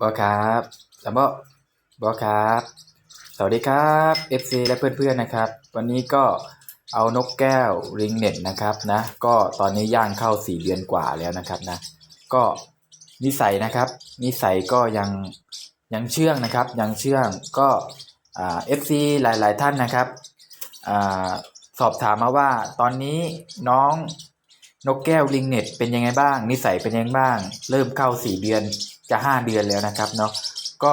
บอครับสมบอบอครับ สวัสดีครับ FC และเพื่อนๆนะครับ วันนี้ก็เอานกแก้วริงเน็ตนะครับนะก็ตอนนี้ย่างเข้าสี่เดือนกว่าแล้วนะครับนะก็นิสัยนะครับนิสัยก็ยังยังเชื่องนะครับยังเชื่องก็เอ่า FC หลาย ๆ ท่านนะครับอสอบถามมาว่าตอนนี้น้องนกแก้วลิงเน็ตเป็นยังไงบ้าง นิสัยเป็นยังไงบ้าง เริ่มเข้าสี่เดือน จะห้าเดือนแล้วนะครับเนาะก็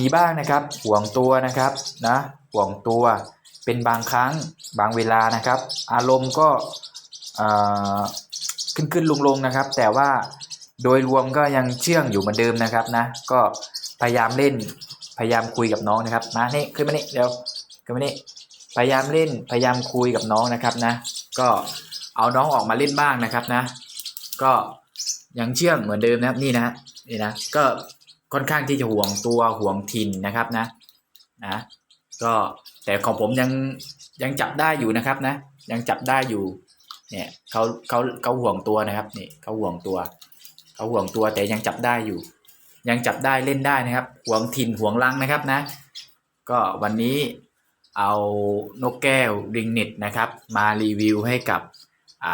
มีบ้างนะครับห่วงตัวนะครับนะห่วงตัวเป็นบางครั้งบางเวลานะครับ อารมณ์ก็ขึ้นขึ้นลงลงๆนะครับ แต่ว่าโดยรวมก็ยังเชื่องอยู่เหมือนเดิมนะครับนะก็พยายามเล่นพยายามคุยกับน้องนะครับมานี่ขึ้นมานี่เดี๋ยวขึ้นมานี่พยายามเล่นพยายามคุยกับน้องนะครับนะ ก็เอาน้องออกมาเล่นบ้างนะครับนะ ก็ ยังเชื่องเหมือนเดิมนะครับนี่นะนี่นะก็ค่อนข้างที่จะห่วงตัวห่วงถิ่นนะครับนะนะก็แต่ของผมยังยังจับได้อยู่นะครับนะ ยังจับได้อยู่เนี่ยเขาเขาเขาห่วงตัวนะครับนี่เขาห่วงตัวเขาห่วงตัวแต่ยังจับได้อยู่ ยังจับได้เล่นได้นะครับ ห่วงถิ่นห่วงรังนะครับนะ ก็วันนี้เอานกแก้วริงเน็ตนะครับ มารีวิวให้กับ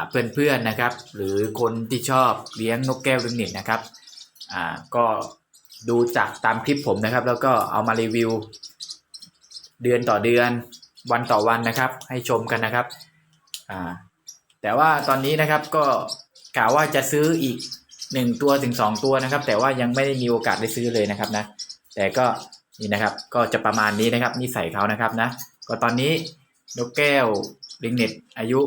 เพื่อนๆนะครับ หรือคนที่ชอบเลี้ยงนกแก้วริงเน็ตนะครับก็ดูจากตามคลิปผมนะครับ แล้วก็เอามารีวิว เดือนต่อเดือนวันต่อวันนะครับ ให้ชมกันนะครับแต่ว่าตอนนี้นะครับก็กล่าวว่าจะซื้ออีกหนึ่งตัวถึงสองตัวนะครับ แต่ว่ายังไม่ได้มีโอกาสได้ซื้อเลยนะครับนะแต่ก็นี่นะครับก็จะประมาณนี้นะครับนิสัยเขานะครับนะก็ตอนนี้นกแก้วลิงเน็ตอายุ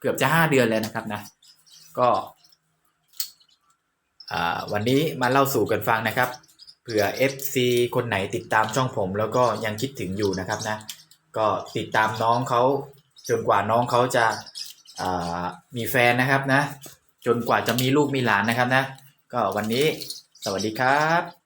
เกือบจะห้าเดือนแล้วนะครับนะ ก็วันนี้มาเล่าสู่กันฟังนะครับเผื่อ FC คนไหนติดตามช่องผม แล้วก็ยังคิดถึงอยู่นะครับนะ ก็ติดตามน้องเขาจนกว่าน้องเขาจะามีแฟนนะครับนะ จนกว่าจะมีลูกมีหลานนะครับนะ ก็วันนี้สวัสดีครับ